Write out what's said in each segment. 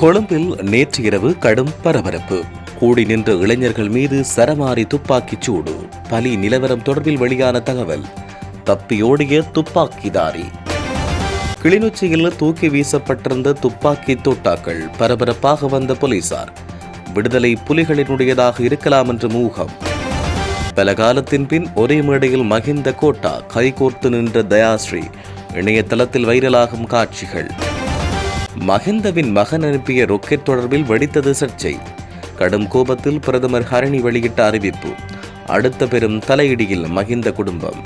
கொழும்பில் நேற்று இரவு கடும் பரபரப்பு. கூடி நின்ற இளைஞர்கள் மீது சரமாரி துப்பாக்கிச் சூடு. பலி நிலவரம் தொடர்பில் வெளியான தகவல் தப்பியோடிய துப்பாக்கிதாரி. கிளிநொச்சியில் தூக்கி வீசப்பட்டிருந்த துப்பாக்கி தோட்டாக்கள் பரபரப்பாக வந்த போலீசார். விடுதலை புலிகளினுடையதாக இருக்கலாம் என்று மூகம் பல காலத்தின் பின் ஒரே மேடையில் மகிந்த கோட்டா கைகோர்த்து நின்ற தயாஸ்ரீ இணையதளத்தில் வைரலாகும் காட்சிகள். மகிந்தவின் மகன் அனுப்பிய ரொக்கெட் தொடர்பில் வெடித்தது சர்ச்சை. கடும் கோபத்தில் பிரதமர் ஹரணி வெளியிட்ட அறிவிப்பு. அடுத்த பெரும் தலையிடியில் மகிந்த குடும்பம்.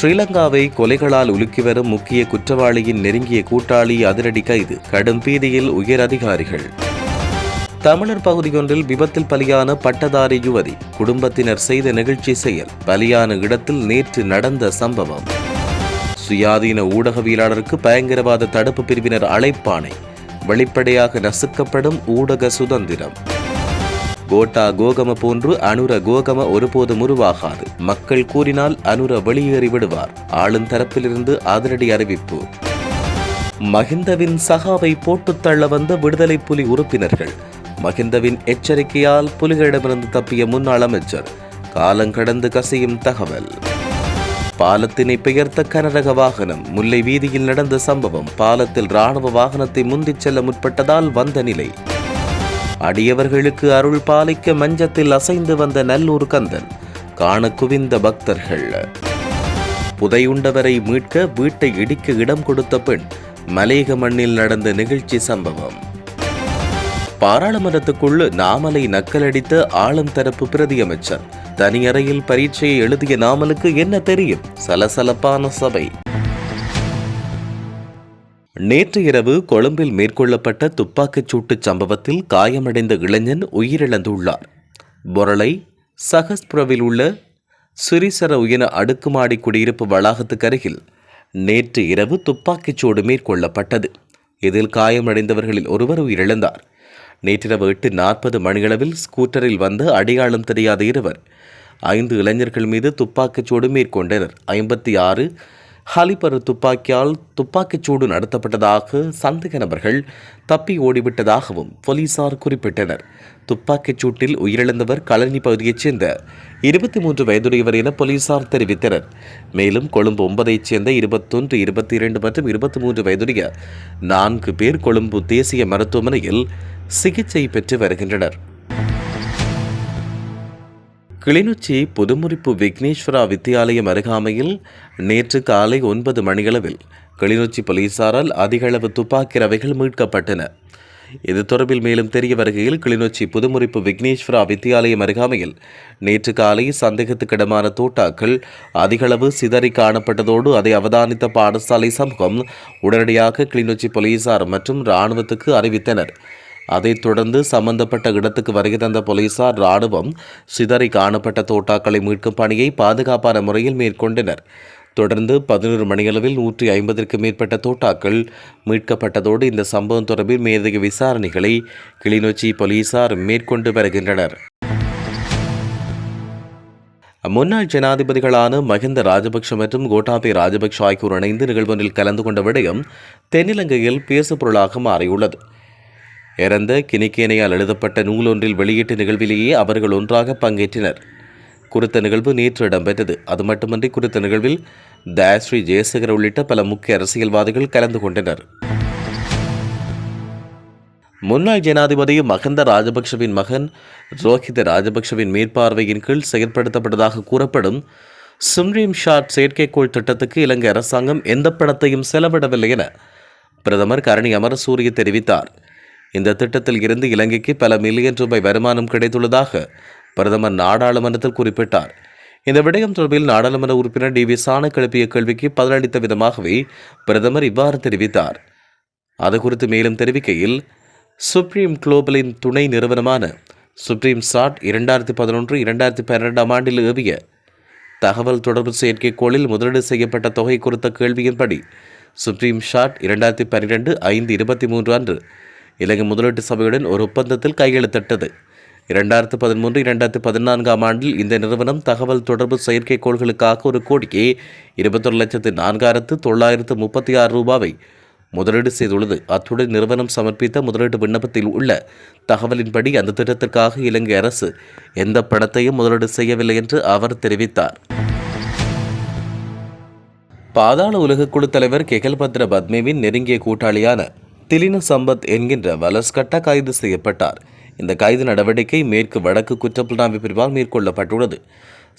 ஸ்ரீலங்காவை கொலைகளால் உலுக்கி வரும் முக்கிய குற்றவாளியின் நெருங்கிய கூட்டாளி அதிரடி கைது. கடும் பீதியில் உயர் அதிகாரிகள். தமிழர் பகுதியொன்றில் விபத்தில் பலியான பட்டதாரி யுவதி. குடும்பத்தினர் செய்த நிகழ்ச்சி செயல். பலியான இடத்தில் நேற்று நடந்த சம்பவம். சுயாதீன ஊடகவியலாளருக்கு பயங்கரவாத தடுப்பு பிரிவினர் அழைப்பானை வெளிப்படையாக நசுக்கப்படும் ஊடக சுதந்திரம். கோட்டா கோகம போன்று அனுர கோகம ஒருபோதும் உருவாகாது. மக்கள் கூறினால் அனுர வெளியேறி விடுவார். ஆளும் தரப்பிலிருந்து அதிரடி அறிவிப்பு. மகிந்தவின் சகாவை போட்டுத் தள்ள வந்த விடுதலை புலி உறுப்பினர்கள். மகிந்தவின் எச்சரிக்கையால் புலிகளிடமிருந்து தப்பிய முன்னாள் அமைச்சர். காலங்கடந்து கசியும் தகவல். பாலத்தினை பெயர்த்த கனரக வாகனம் முல்லை வீதியில் நடந்த சம்பவம் பாலத்தில் ராணுவ வாகனத்தை முந்திச் செல்ல முற்பட்டதால் வந்த நிலை. அடியவர்களுக்கு அருள் பாலிக்க மஞ்சத்தில் அசைந்து வந்த நல்லூர் கந்தன் காண குவிந்த பக்தர்கள். புதையுண்டவரை மீட்க வீட்டை இடிக்க இடம் கொடுத்த பெண் மலேக மண்ணில் நடந்த நிகழ்ச்சி சம்பவம். பாராளுமன்றத்துக்குள் நாமலை நக்கலடித்த ஆளும் தரப்பு பிரதியமைச்சர் தனியறையில் பரீட்சையை எழுதிய நாமலுக்கு என்ன தெரியும்? சலசலப்பான சபை. நேற்று இரவு கொழும்பில் மேற்கொள்ளப்பட்ட துப்பாக்கிச் சூட்டு சம்பவத்தில் காயமடைந்த இளைஞன் உயிரிழந்துள்ளார். பொரளை சகஸ்புரவில் உள்ள சிறிசர உயன அடுக்குமாடி குடியிருப்பு வளாகத்துக்கு அருகில் நேற்று இரவு துப்பாக்கிச் சூடு மேற்கொள்ளப்பட்டது. இதில் காயமடைந்தவர்களில் ஒருவர் உயிரிழந்தார். நேற்றிரவு எட்டு நாற்பது மணியளவில் ஸ்கூட்டரில் வந்த அடையாளம் தெரியாத இருவர் ஐந்து இளைஞர்கள் மீது துப்பாக்கிச்சூடு மேற்கொண்டனர். ஐம்பத்தி ஆறு ஹலிபர் துப்பாக்கியால் துப்பாக்கிச் சூடு நடத்தப்பட்டதாக சந்தேக நபர்கள் தப்பி ஓடிவிட்டதாகவும் போலீசார் குறிப்பிட்டனர். துப்பாக்கிச் சூட்டில் உயிரிழந்தவர் கழனி பகுதியைச் சேர்ந்த இருபத்தி மூன்று வயதுடையவர் என போலீசார் தெரிவித்தனர். மேலும் கொழும்பு ஒன்பதைச் சேர்ந்த இருபத்தொன்று இருபத்தி இரண்டு மற்றும் இருபத்தி மூன்று வயதுடைய நான்கு பேர் கொழும்பு தேசிய மருத்துவமனையில் சிகிச்சை பெற்று வருகின்றனர். கிளிநொச்சி புதுமுறிப்பு விக்னேஸ்வரா வித்தியாலயம் அருகாமையில் நேற்று காலை ஒன்பது மணியளவில் கிளிநொச்சி போலீசாரால் அதிகளவு துப்பாக்கி ரவைகள் மீட்கப்பட்டன. இது தொடர்பில் மேலும் தெரிய வருகையில் கிளிநொச்சி புதுமுறிப்பு விக்னேஸ்வரா வித்தியாலயம் அருகாமையில் நேற்று காலை சந்தேகத்துக்கிடமான தோட்டாக்கள் அதிகளவு சிதறி காணப்பட்டதோடு அதை அவதானித்த பாடசாலை சமூகம் உடனடியாக கிளிநொச்சி போலீசார் மற்றும் இராணுவத்துக்கு அறிவித்தனர். அதைத் தொடர்ந்து சம்பந்தப்பட்ட இடத்துக்கு வருகை தந்த போலீசார் ராணுவம் சிதறி காணப்பட்ட தோட்டாக்களை மீட்கும் பணியை பாதுகாப்பான முறையில் மேற்கொண்டனர். தொடர்ந்து பதினோரு மணியளவில் நூற்றி ஐம்பதற்கும் மேற்பட்ட தோட்டாக்கள் மீட்கப்பட்டதோடு இந்த சம்பவம் தொடர்பில் மேலதிக விசாரணைகளை கிளிநொச்சி போலீசார் மேற்கொண்டு வருகின்றனர். முன்னாள் ஜனாதிபதிகளான மஹிந்த ராஜபக்ஷ மற்றும் கோட்டாபே ராஜபக்ஷ ஆகியோர் இணைந்து நிகழ்வொன்றில் கலந்து கொண்ட விடயம் தென்னிலங்கையில் பேசுபொருளாக மாறியுள்ளது. இறந்த கிணிக்கேனையால் எழுதப்பட்ட நூலொன்றில் வெளியீட்டு நிகழ்விலேயே அவர்கள் ஒன்றாக பங்கேற்றனர். குறித்த நிகழ்வு நேற்று இடம்பெற்றது. அது மட்டுமன்றி குறித்த நிகழ்வில் தயாஸ்ரீ ஜெயசேகர் உள்ளிட்ட பல முக்கிய அரசியல்வாதிகள் கலந்து கொண்டனர். முன்னாள் ஜனாதிபதி மகந்த ராஜபக்ஷவின் மகன் ரோஹித ராஜபக்ஷவின் மேற்பார்வையின் கீழ் செயற்படுத்தப்பட்டதாக கூறப்படும் சும்ரீம் ஷாட் செயற்கைக்கோள் திட்டத்துக்கு இலங்கை அரசாங்கம் எந்த பணத்தையும் செலவிடவில்லை என பிரதமர் கரணி அமரசூரிய தெரிவித்தார். இந்த திட்டத்தில் இருந்து இலங்கைக்கு பல மில்லியன் ரூபாய் வருமானம் கிடைத்துள்ளதாக பிரதமர் நாடாளுமன்றத்தில் குறிப்பிட்டார். இந்த விடயம் தொடர்பில் நாடாளுமன்ற உறுப்பினர் டி வி சாண எழுப்பிய கேள்விக்கு பதிலளித்த விதமாகவே பிரதமர் இவ்வாறு தெரிவித்தார். அது குறித்து மேலும் தெரிவிக்கையில் சுப்ரீம் குளோபலின் துணை நிறுவனமான சுப்ரீம் சாட் இரண்டாயிரத்தி பதினொன்று இரண்டாயிரத்தி பன்னிரெண்டாம் ஆண்டில் ஏவிய தகவல் தொடர்பு செயற்கைக்கோளில் முதலீடு செய்யப்பட்ட தொகை குறித்த கேள்வியின்படி சுப்ரீம் ஷாட் இரண்டாயிரத்தி பன்னிரெண்டு ஐந்து இருபத்தி மூன்று அன்று இலங்கை முதலீட்டு சபையுடன் ஒரு ஒப்பந்தத்தில் கையெழுத்திட்டது. இரண்டாயிரத்து பதிமூன்று இரண்டாயிரத்து பதினான்காம் ஆண்டில் இந்த நிறுவனம் தகவல் தொடர்பு செயற்கைக்கோள்களுக்காக ஒரு கோடிக்கு இருபத்தொரு லட்சத்து நான்காயிரத்து தொள்ளாயிரத்து முப்பத்தி ஆறு ரூபாவை முதலீடு செய்துள்ளது. அத்துடன் நிறுவனம் சமர்ப்பித்த முதலீட்டு விண்ணப்பத்தில் உள்ள தகவலின்படி அந்த திட்டத்திற்காக இலங்கை அரசு எந்த பணத்தையும் முதலீடு செய்யவில்லை என்று அவர் தெரிவித்தார். பாதாள உலகக்குழு தலைவர் கெகல்பத்ர பத்மேவின் நெருங்கிய கூட்டாளியான திலின சம்பத் என்கின்ற வலஸ்கட்டா கைது செய்யப்பட்டார். இந்த கைது நடவடிக்கை மேற்கு வடக்கு குற்றப்புலனாய்வு பிரிவால் மேற்கொள்ளப்பட்டுள்ளது.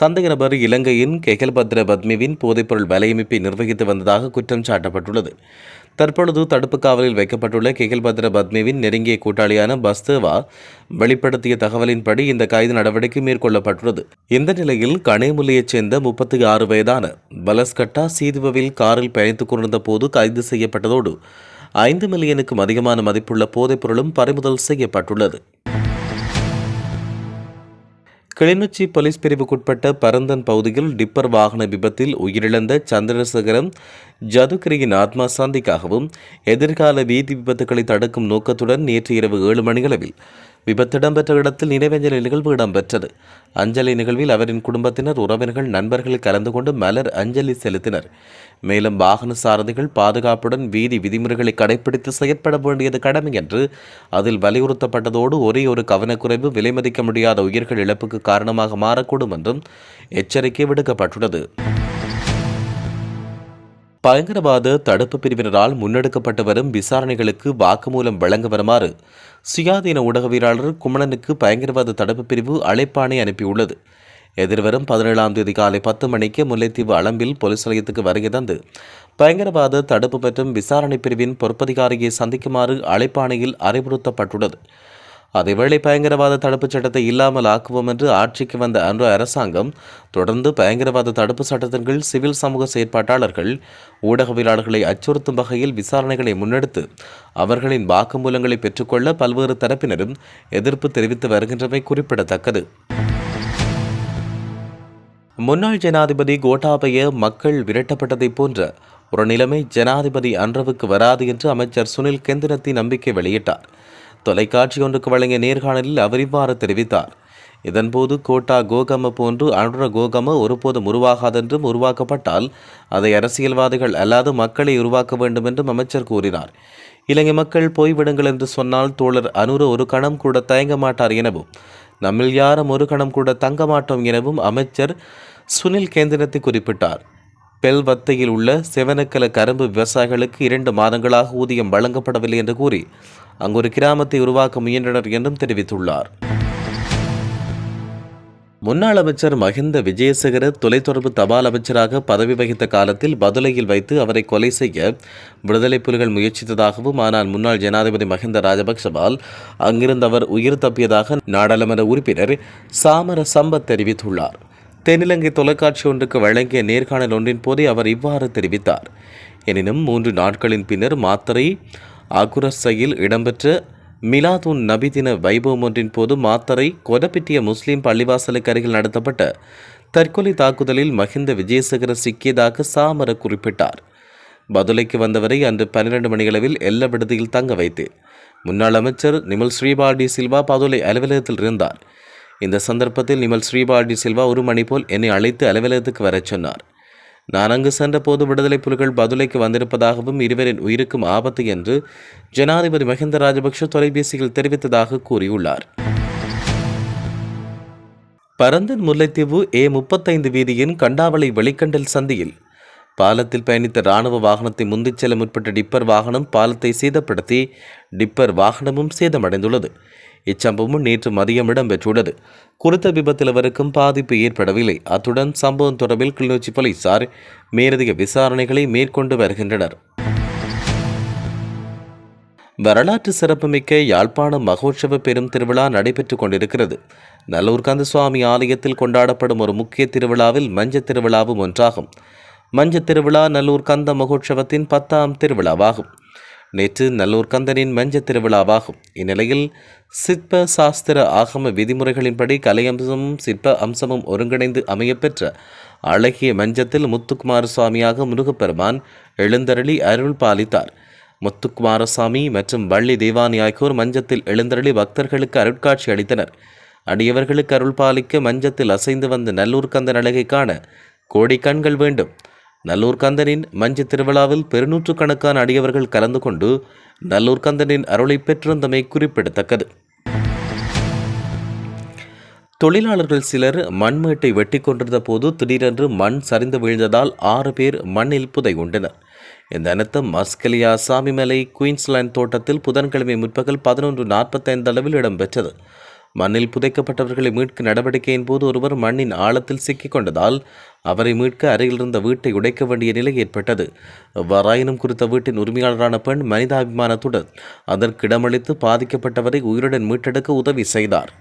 சந்தேக நபர் இலங்கையின் கெகல்பத்ர பத்மிவின் போதைப்பொருள் வலையமைப்பை நிர்வகித்து வந்ததாக குற்றம் சாட்டப்பட்டுள்ளது. தற்பொழுது தடுப்பு காவலில் வைக்கப்பட்டுள்ள கெகல்பத்ர பத்மிவின் நெருங்கிய கூட்டாளியான பஸ்தேவா வெளிப்படுத்திய தகவலின்படி இந்த கைது நடவடிக்கை மேற்கொள்ளப்பட்டுள்ளது. இந்த நிலையில் கனேமுல்லையைச் சேர்ந்த முப்பத்தி ஆறு வயதான பலஸ்கட்டா சீதுவவில் காரில் பயணித்துக் கொண்டிருந்த போது கைது செய்யப்பட்டதோடு ஐந்து மில்லியனுக்கும் அதிகமான மதிப்புள்ள போதைப் பொருளும் பறிமுதல் செய்யப்பட்டுள்ளது. கிளிநொச்சி போலீஸ் பிரிவுக்குட்பட்ட பரந்தன் பகுதியில் டிப்பர் வாகன விபத்தில் உயிரிழந்த சந்திரசேகரம் ஜதுகிரியின் ஆத்மா சாந்திக்காகவும் எதிர்கால வீதி விபத்துக்களை தடுக்கும் நோக்கத்துடன் நேற்று இரவு ஏழு மணியளவில் விபத்து இடம்பெற்ற இடத்தில் நினைவஞ்சலி நிகழ்வு இடம்பெற்றது. அஞ்சலி நிகழ்வில் அவரின் குடும்பத்தினர் உறவினர்கள் நண்பர்கள் கலந்து கொண்டு மலர் அஞ்சலி செலுத்தினர். மேலும் வாகன சாரதிகள் பாதுகாப்புடன் வீதி விதிமுறைகளை கடைபிடித்து செயற்பட வேண்டியது கடமை என்று அதில் வலியுறுத்தப்பட்டதோடு ஒரே ஒரு கவனக்குறைவு விலைமதிக்க முடியாத உயிர்கள் இழப்புக்கு காரணமாக மாறக்கூடும் என்றும் எச்சரிக்கை விடுக்கப்பட்டுள்ளது. பயங்கரவாத தடுப்பு பிரிவினரால் முன்னெடுக்கப்பட்டு வரும் விசாரணைகளுக்கு வாக்குமூலம் வழங்க வருமாறு சுயாதீன ஊடகவியலாளர் குமணனுக்கு பயங்கரவாத தடுப்பு பிரிவு அழைப்பாணை அனுப்பியுள்ளது. எதிர்வரும் பதினேழாம் தேதி காலை பத்து மணிக்கு முல்லைத்தீவு அளம்பில் போலீஸ் நிலையத்துக்கு வருகை தந்து பயங்கரவாத தடுப்பு மற்றும் விசாரணை பிரிவின் பொறுப்பதிகாரியை சந்திக்குமாறு அழைப்பாணையில் அறிவுறுத்தப்பட்டுள்ளது. அதேவேளை பயங்கரவாத தடுப்புச் சட்டத்தை இல்லாமல் ஆக்குவோம் என்று ஆட்சிக்கு வந்த அன்று அரசாங்கம் தொடர்ந்து பயங்கரவாத தடுப்பு சட்டத்தின் கீழ் சிவில் சமூக செயற்பாட்டாளர்கள் ஊடகவியலாளர்களை அச்சுறுத்தும் வகையில் விசாரணைகளை முன்னெடுத்து அவர்களின் வாக்குமூலங்களை பெற்றுக்கொள்ள பல்வேறு தரப்பினரும் எதிர்ப்பு தெரிவித்து வருகின்றமை குறிப்பிடத்தக்கது. முன்னாள் ஜனாதிபதி கோட்டாபய மக்கள் விரட்டப்பட்டதை போன்ற ஒரு நிலைமை ஜனாதிபதி அன்றவுக்கு வராது என்று அமைச்சர் சுனில் கெந்திரத்தி நம்பிக்கை வெளியிட்டார். தொலைக்காட்சி ஒன்றுக்கு வழங்கிய நேர்காணலில் அவர் இவ்வாறு தெரிவித்தார். இதன்போது கோட்டா கோகம போன்று அனுர கோகம ஒருபோதும் உருவாகாதென்றும் உருவாக்கப்பட்டால் அதை அரசியல்வாதிகள் அல்லாது மக்களை உருவாக்க வேண்டும் என்றும் அமைச்சர் கூறினார். இலங்கை மக்கள் போய்விடுங்கள் என்று சொன்னால் தோழர் அனுர ஒரு கணம் கூட தயங்க மாட்டார் எனவும் நம்மில் யாரும் ஒரு கணம் கூட தங்க மாட்டோம் எனவும் அமைச்சர் சுனில் கேந்திரத்தை குறிப்பிட்டார். பெல்வத்தையில் உள்ள செவனக்கல கரும்பு விவசாயிகளுக்கு இரண்டு மாதங்களாக ஊதியம் வழங்கப்படவில்லை என்று கூறி அங்கு ஒரு கிராமத்தை உருவாக்க முயன்றனர் என்றும் தெரிவித்துள்ளார். முன்னாள் அமைச்சர் மஹிந்த விஜயசேகர தொலைத்தொடர்பு தபால் அமைச்சராக பதவி வகித்த காலத்தில் பதுளையில் வைத்து அவரை கொலை செய்ய விடுதலை புலிகள் முயற்சித்ததாகவும் ஆனால் முன்னாள் ஜனாதிபதி மஹிந்த ராஜபக்சவால் அங்கிருந்து அவர் உயிர் தப்பியதாக நாடாளுமன்ற உறுப்பினர் சாமர சம்பத் தெரிவித்துள்ளார். தென்னிலங்கை தொலைக்காட்சி ஒன்றுக்கு வழங்கிய நேர்காணல் ஒன்றின் போதே அவர் இவ்வாறு தெரிவித்தார். எனினும் மூன்று நாட்களின் பின்னர் மாத்தரை அகுரஸையில் இடம்பெற்ற மிலாதுன் நபி தின வைபவம் ஒன்றின் போது மாத்தரை கொடப்பிட்டிய முஸ்லீம் பள்ளிவாசலுக்கு அருகில் நடத்தப்பட்ட தற்கொலை தாக்குதலில் மஹிந்த விஜயசேகர சிக்கியதாக சாமர குறிப்பிட்டார். பதுளைக்கு வந்தவரை அன்று பன்னிரண்டு மணியளவில் எல்ல விடுதியில் தங்க வைத்தேன் முன்னாள் அமைச்சர் நிமல் ஸ்ரீபால்டி சில்வா பதுளை அலுவலகத்தில் இருந்தார். இந்த சந்தர்ப்பத்தில் நிமல் ஸ்ரீபாடி சில்வா ஒரு மணி போல் என்னை அழைத்து அலுவலகத்துக்கு வரச் சொன்னார். நான் அங்கு சென்றபோது விடுதலை புலிகள் பதுலைக்கு வந்திருப்பதாகவும் இருவரின் உயிருக்கும் ஆபத்து என்று ஜனாதிபதி மஹிந்த ராஜபக்ஷ தொலைபேசியில் தெரிவித்ததாக கூறியுள்ளார். பரந்தன் முல்லைத்தீவு ஏ முப்பத்தைந்து வீதியின் கண்டாவளை வெளிக்கண்டல் சந்தியில் பாலத்தில் பயணித்த ராணுவ வாகனத்தை முந்திச் செல்ல முற்பட்ட டிப்பர் வாகனம் பாலத்தை சேதப்படுத்தி டிப்பர் வாகனமும் சேதமடைந்துள்ளது. இச்சம்பவம் நேற்று மதியம் இடம்பெற்றுள்ளது. குறித்த விபத்தில் அவருக்கும் பாதிப்பு ஏற்படவில்லை. அத்துடன் சம்பவம் தொடர்பில் கிளிநொச்சி போலீசார் மேலதிக விசாரணைகளை மேற்கொண்டு வருகின்றனர். வரலாற்று சிறப்புமிக்க யாழ்ப்பாணம் மகோற்சவ பெரும் திருவிழா நடைபெற்றுக் கொண்டிருக்கிறது. நல்லூர் கந்தசுவாமி ஆலயத்தில் கொண்டாடப்படும் ஒரு முக்கிய திருவிழாவில் மஞ்சத் திருவிழாவும் ஒன்றாகும். மஞ்சத் திருவிழா நல்லூர் கந்த மகோற்சவத்தின் பத்தாம் திருவிழாவாகும். நேற்று நல்லூர் கந்தனின் மஞ்ச திருவிழாவாகும். இந்நிலையில் சிற்ப சாஸ்திர ஆகம விதிமுறைகளின்படி கலையம்சமும் சிற்ப அம்சமும் ஒருங்கிணைந்து அமையப்பெற்ற அழகிய மஞ்சத்தில் முத்துக்குமார சுவாமியாக முருகப்பெருமான் எழுந்தருளி அருள் பாலித்தார். முத்துக்குமாரசாமி மற்றும் வள்ளி தேவானி ஆகியோர் மஞ்சத்தில் எழுந்தருளி பக்தர்களுக்கு அருட்காட்சி அளித்தனர். அடியவர்களுக்கு அருள் பாலிக்க மஞ்சத்தில் அசைந்து வந்த நல்லூர் கந்தன் அழகை காண கோடி கண்கள் வேண்டும். நல்லூர் கந்தனின் மஞ்ச திருவிழாவில் பெருநூற்றுக்கணக்கான அடியவர்கள் கலந்து கொண்டு நல்லூர் கந்தனின் அருளை பெற்றிருந்தமை குறிப்பிடத்தக்கது. தொழிலாளர்கள் சிலர் மண்மேட்டை வெட்டி கொண்டிருந்த போது திடீரென்று மண் சரிந்து வீழ்ந்ததால் ஆறு பேர் மண்ணில் புதையுண்டனர் இந்த அனர்த்தம் மஸ்கலியா சாமிமலை குயின்ஸ்லாந்து தோட்டத்தில் புதன்கிழமை முற்பகல் பதினொன்று நாற்பத்தைந்து அளவில் இடம்பெற்றது. மண்ணில் புதைக்கப்பட்டவர்களை மீட்க நடவடிக்கையின் போது ஒருவர் மண்ணின் ஆழத்தில் சிக்கிக் கொண்டதால் அவரை மீட்க அருகில் இருந்த வீட்டை உடைக்க வேண்டிய நிலை ஏற்பட்டது. எவ்வாறாயினும் குறித்த வீட்டின் உரிமையாளரான பெண் மனிதாபிமானத்துடன் அதற்கு இடமளித்து பாதிக்கப்பட்டவரை உயிருடன் மீட்டெடுக்க உதவி செய்தார்.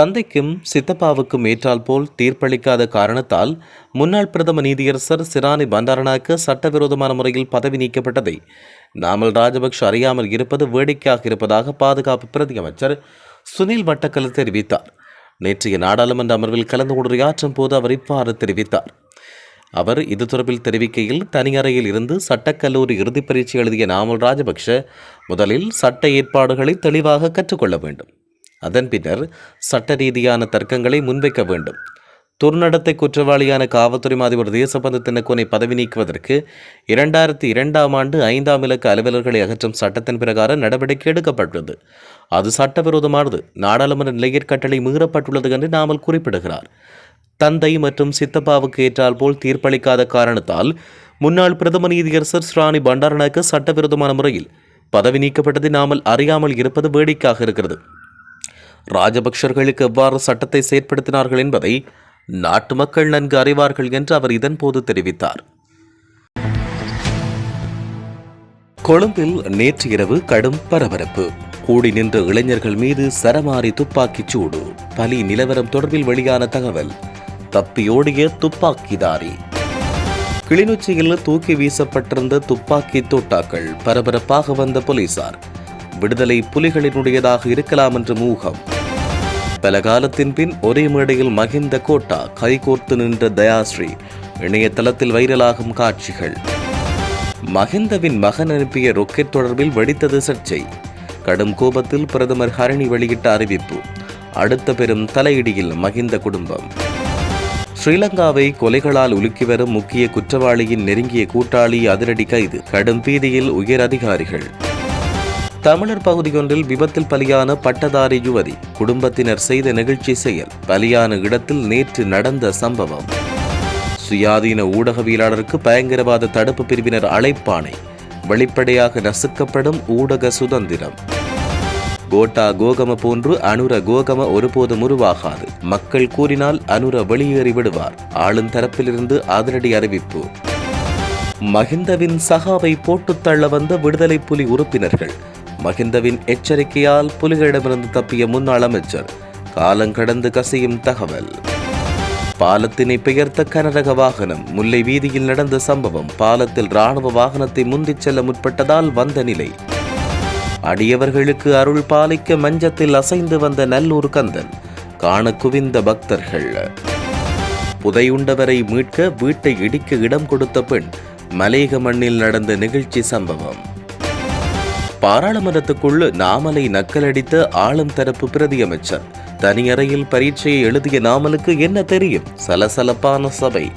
தந்தைக்கும் சித்தப்பாவுக்கும் ஏற்றால் போல் தீர்ப்பளிக்காத காரணத்தால் முன்னாள் பிரதம நீதியரசர் சிராணி பண்டாரனாக்கு சட்டவிரோதமான முறையில் பதவி நீக்கப்பட்டதை நாமல் ராஜபக்ஷ அறியாமல் இருப்பது வேடிக்கையாக இருப்பதாக பாதுகாப்பு பிரதி அமைச்சர் சுனில் வட்டக்கல் தெரிவித்தார். நேற்றைய நாடாளுமன்ற அமர்வில் கலந்து உரையாற்றும் போது அவர் இவ்வாறு தெரிவித்தார். அவர் இது தொடர்பில் தெரிவிக்கையில் தனியறையில் இருந்து சட்டக்கல்லூரி இறுதிப் பரீட்சை எழுதிய நாமல் ராஜபக்ஷ முதலில் சட்ட ஏற்பாடுகளை தெளிவாக கற்றுக்கொள்ள வேண்டும். அதன் பின்னர் சட்ட ரீதியான தர்க்கங்களை முன்வைக்க வேண்டும். துர்நடத்தை குற்றவாளியான காவல்துறை அதிபர் தேசபந்து தினக்கோனை பதவி நீக்குவதற்கு இரண்டாயிரத்தி இரண்டாம் ஆண்டு ஐந்தாம் இலக்க அலுவலர்களை அகற்றும் சட்டத்தின் பிரகாரம் நடவடிக்கை எடுக்கப்பட்டுள்ளது. அது சட்டவிரோதமானது. நாடாளுமன்ற நிலையற்கட்டளை மீறப்பட்டுள்ளது என்று நாமல் குறிப்பிடுகிறார். தந்தை மற்றும் சித்தப்பாவுக்கு ஏற்றால் போல் தீர்ப்பளிக்காத காரணத்தால் முன்னாள் பிரதம நீதியரசர் ஸ்ராணி பண்டாரநாயக்க சட்டவிரோதமான முறையில் பதவி நீக்கப்பட்டதை நாமல் அறியாமல் இருப்பது வேடிக்கையாக இருக்கிறது. ராஜபக்ஷர்களுக்கு எவ்வாறு சட்டத்தை செயற்படுத்தினார்கள் என்பதை நாட்டு மக்கள் நன்கு அறிவார்கள் என்று அவர் இதன்போது தெரிவித்தார். கொழும்பில் நேற்று இரவு கடும் பரபரப்பு. கூடி நின்ற இளைஞர்கள் மீது சரமாரி துப்பாக்கிச் சூடு. பலி நிலவரம் தொடர்பில் வெளியான தகவல் தப்பியோடிய துப்பாக்கிதாரி. கிளிநொச்சியில் தூக்கி வீசப்பட்டிருந்த துப்பாக்கி தோட்டாக்கள் பரபரப்பாக வந்த போலீசார் விடுதலை புலிகளினுடையதாக இருக்கலாம் என்ற மூகம் பல காலத்தின் பின் ஒரே மேடையில் மகிந்த கோட்டா கைகோர்த்து நின்ற தயாஸ்ரீ இணையதளத்தில் வைரலாகும் காட்சிகள். மகிந்தவின் மகன் அனுப்பிய ரொக்கெட் தொடர்பில் வெடித்தது சர்ச்சை. கடும் கோபத்தில் பிரதமர் ஹரணி வெளியிட்ட அறிவிப்பு. அடுத்த பெரும் தலையிடியில் மகிந்த குடும்பம். ஸ்ரீலங்காவை கொலைகளால் உலுக்கி வரும் முக்கிய குற்றவாளியின் நெருங்கிய கூட்டாளி அதிரடி கைது. கடும் பீதியில் உயர் அதிகாரிகள். தமிழர் பகுதியொன்றில் விபத்தில் பலியான பட்டதாரி யுவதி. குடும்பத்தினர் செய்த நிகழ்ச்சி செயல். பலியான இடத்தில் நேற்று நடந்த சம்பவம். சுயாதீன ஊடகவியலாளருக்கு பயங்கரவாத தடுப்பு பிரிவினர் அழைப்பானை வெளிப்படையாக நசுக்கப்படும் ஊடக சுதந்திரம். கோட்டா கோகம போன்று அனுர கோகம ஒருபோதும் உருவாகாது. மக்கள் கூறினால் அனுர வெளியேறி விடுவார். ஆளும் தரப்பிலிருந்து அதிரடி அறிவிப்பு. மஹிந்தவின் சகாவை போட்டுத் தள்ள வந்த விடுதலை புலி உறுப்பினர்கள். மகிந்தவின் எச்சரிக்கையால் புலிகளிடமிருந்து தப்பிய முன்னாள் அமைச்சர் காலங்கடந்து கசியும் தகவல். பாலத்தினை பெயர்த்த கனரக வாகனம் முல்லை வீதியில் நடந்த சம்பவம் பாலத்தில் ராணுவ வாகனத்தை முந்திச் செல்ல முற்பட்டதால் வந்த நிலை. அடியவர்களுக்கு அருள் பாலிக்க மஞ்சத்தில் அசைந்து வந்த நல்லூர் கந்தன் காண குவிந்த பக்தர்கள். புதையுண்டவரை மீட்க வீட்டை இடிக்க இடம் கொடுத்த பெண் மலேக மண்ணில் நடந்த நிகழ்ச்சி சம்பவம். பாராளுமன்றத்துக்குள் நாமலை நக்கலடித்த ஆளும் தரப்பு பிரதியமைச்சர் தனியறையில் பரீட்சையை எழுதிய நாமலுக்கு என்ன தெரியும்? சலசலப்பான சபை.